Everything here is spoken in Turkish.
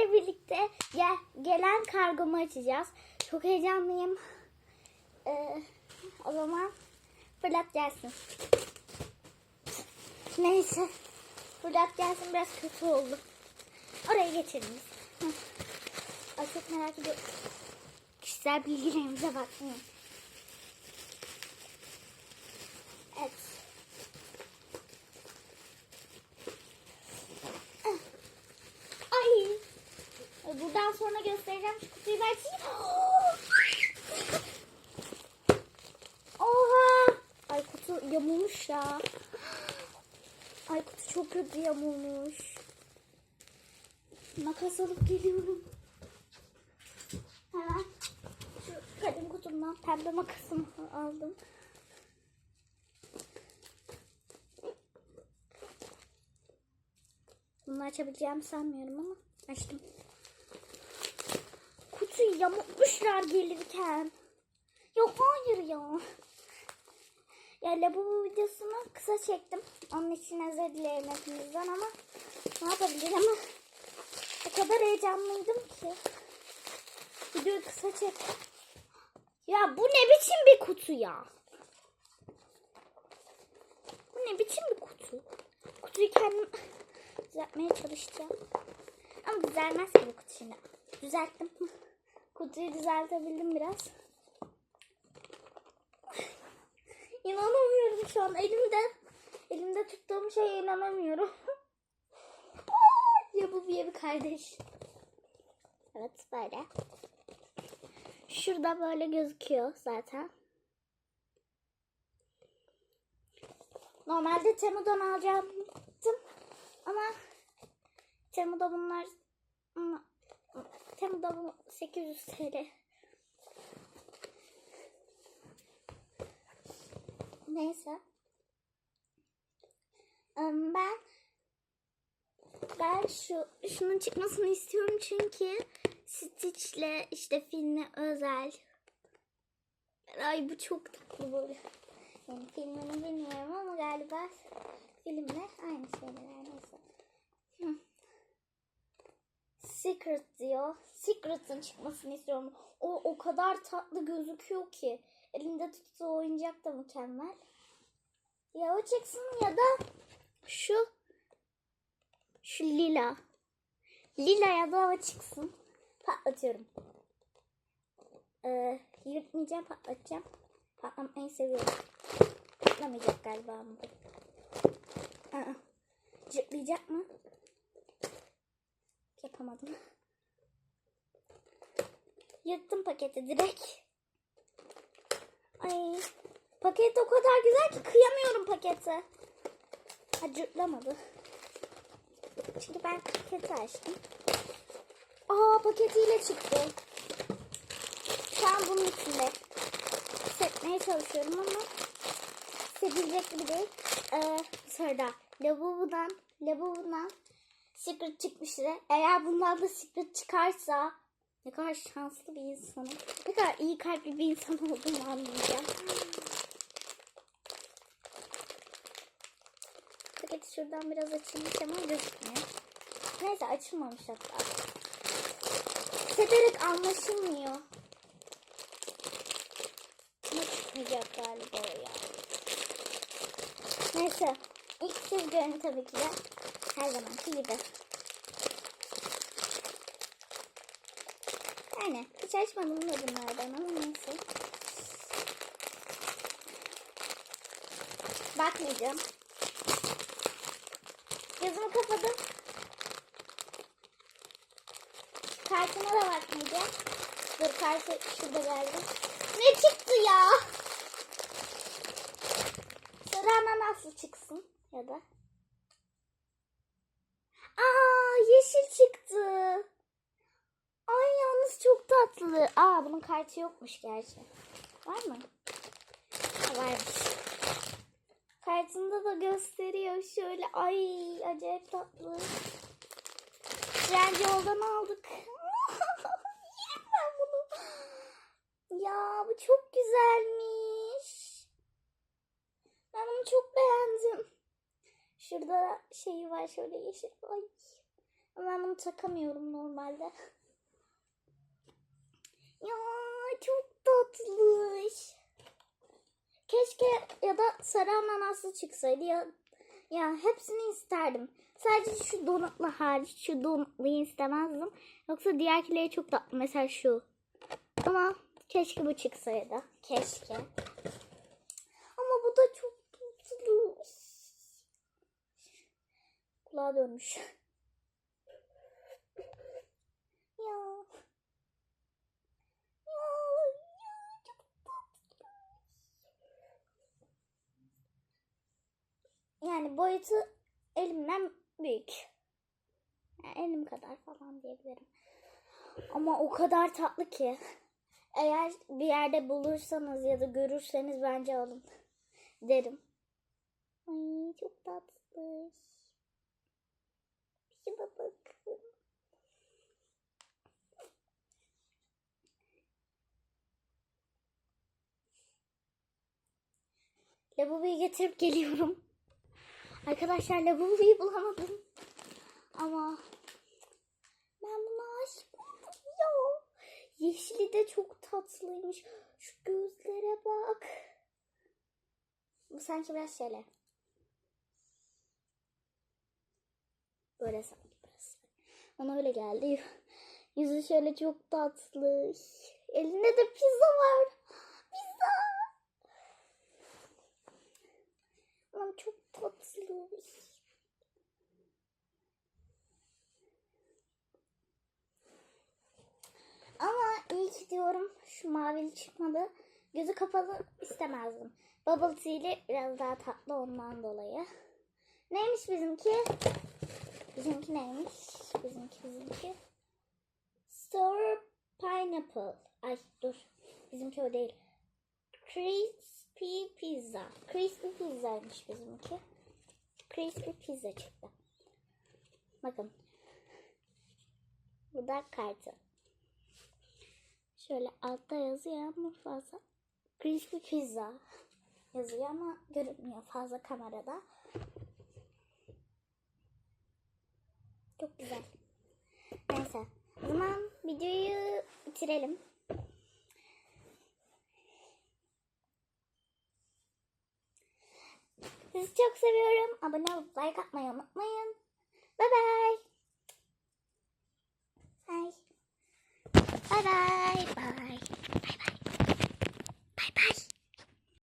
sizlerle birlikte gel, gelen kargomu açacağız. Çok heyecanlıyım. Ee, o zaman fırlat gelsin. Neyse. Fırlat gelsin biraz kötü oldu. Oraya geçelim. Ay çok merak ediyorum. Kişisel bilgilerimize bakmayın. Evet. Ay. Sonra göstereceğim şu kutuyu açayım. Oha. Ay kutu yamulmuş ya. Ay kutu çok kötü yamulmuş. Makas alıp geliyorum. Hemen şu kalem kutumdan pembe makasımı aldım. Bunu açabileceğimi sanmıyorum ama açtım. Kutuyu yamultmuşlar gelirken. Yok hayır ya. Ya lavabo videosunu kısa çektim. Onun için özür dilerim hepinizden ama ne yapabilirim? O kadar heyecanlıydım ki. Videoyu kısa çektim. Ya bu ne biçim bir kutu ya? Bu ne biçim bir kutu? Kutuyu kendim düzeltmeye çalışacağım. Ama düzelmez ki bu kutu şimdi. Düzelttim. Kutuyu düzeltebildim biraz. İnanamıyorum şu an. Elimde elimde tuttuğum şeye inanamıyorum. ya bu bir kardeş. Evet böyle. Şurada böyle gözüküyor zaten. Normalde Temu'dan alacaktım. Ama Temu'da bunlar Temu'da bu 800 TL. Neyse. Ben ben şu şunun çıkmasını istiyorum çünkü Stitch'le işte filme özel. Ay bu çok tatlı böyle. Yani filmini bilmiyorum ama galiba filmle aynı şeyler neyse. Secret diyor. Secret'ın çıkmasını istiyorum. O o kadar tatlı gözüküyor ki. Elinde tuttuğu oyuncak da mükemmel. Ya o çıksın ya da şu şu lila. Lila ya da o çıksın. Patlatıyorum. Ee, yırtmayacağım patlatacağım. Patlamayı seviyorum. Patlamayacak galiba bu. Aa, cırtlayacak mı? Yapamadım. Yırttım paketi direkt. Ay paket o kadar güzel ki kıyamıyorum pakete. Ha cırtlamadı. Çünkü ben paketi açtım. Aa paketiyle çıktı. Şu an bunun içinde. Setmeye çalışıyorum ama sevilecek gibi değil. Ee, sonra lavabodan, lavabodan secret çıkmıştı. Eğer bundan da secret çıkarsa ne kadar şanslı bir insanım. Ne kadar iyi kalpli bir insan olduğumu anlayacağım. Paketi şuradan biraz açılmış ama gözükmüyor. Neyse açılmamış hatta. Severek anlaşılmıyor. Ne çıkmayacak galiba ya. Neyse. İlk siz görün tabii ki de. Her zamanki gibi. Yani hiç açmadım da bunlardan ama neyse. Bakmayacağım. Gözümü kapadım. Kartına da bakmayacağım. Dur kartı şurada geldi. Ne çıktı ya? Sıra nasıl çıksın ya da? Aa yeşil çıktı. Ay yalnız çok tatlı. Aa bunun kartı yokmuş gerçi. Var mı? Ha, varmış. Kartında da gösteriyor şöyle. Ay acayip tatlı. Tren yoldan aldık. Yerim ben bunu. Ya bu çok güzelmiş. Ben bunu çok beğendim. Şurada şeyi var şöyle yeşil. Ay ben bunu takamıyorum normalde. Ya çok tatlış. Keşke ya da sarı ananaslı çıksaydı ya ya hepsini isterdim. Sadece şu donutlu hariç şu donutluyu istemezdim. Yoksa diğerkileri çok tatlı. Mesela şu. Ama keşke bu çıksaydı. Keşke. Ama bu da çok tatlı. Kulağa dönmüş. ya. Ya, ya çok tatlı. Yani boyutu elimden büyük. Yani elim kadar falan diyebilirim. Ama o kadar tatlı ki. Eğer bir yerde bulursanız ya da görürseniz bence alın. Derim. Ay çok tatlı. Şuna bakın. Lavaboyu getirip geliyorum. Arkadaşlar lavaboyu bulamadım. Ama ben buna aşık oldum ya. Yeşili de çok tatlıymış. Şu gözlere bak. Bu sanki biraz şöyle. Böyle sanki biraz. Bana öyle geldi. Yüzü şöyle çok tatlı. Elinde de pizza var. Pizza. Ama çok tatlı. Ama diyorum şu mavili çıkmadı. Gözü kapalı istemezdim. Bubble tea ile biraz daha tatlı ondan dolayı. Neymiş bizimki? Bizimki neymiş? Bizimki bizimki. Sour pineapple. Ay dur. Bizimki o değil. Crispy pizza. Crispy pizzaymış bizimki. Crispy pizza çıktı. Bakın. Bu da kartı. Şöyle altta yazıyor ama fazla. Crispy pizza yazıyor ama görünmüyor fazla kamerada. Çok güzel. Neyse. O zaman videoyu bitirelim. Sizi çok seviyorum. Abone olup like atmayı unutmayın. Bye bye. Bye. Bye bye. Bye. Bye bye. Bye bye.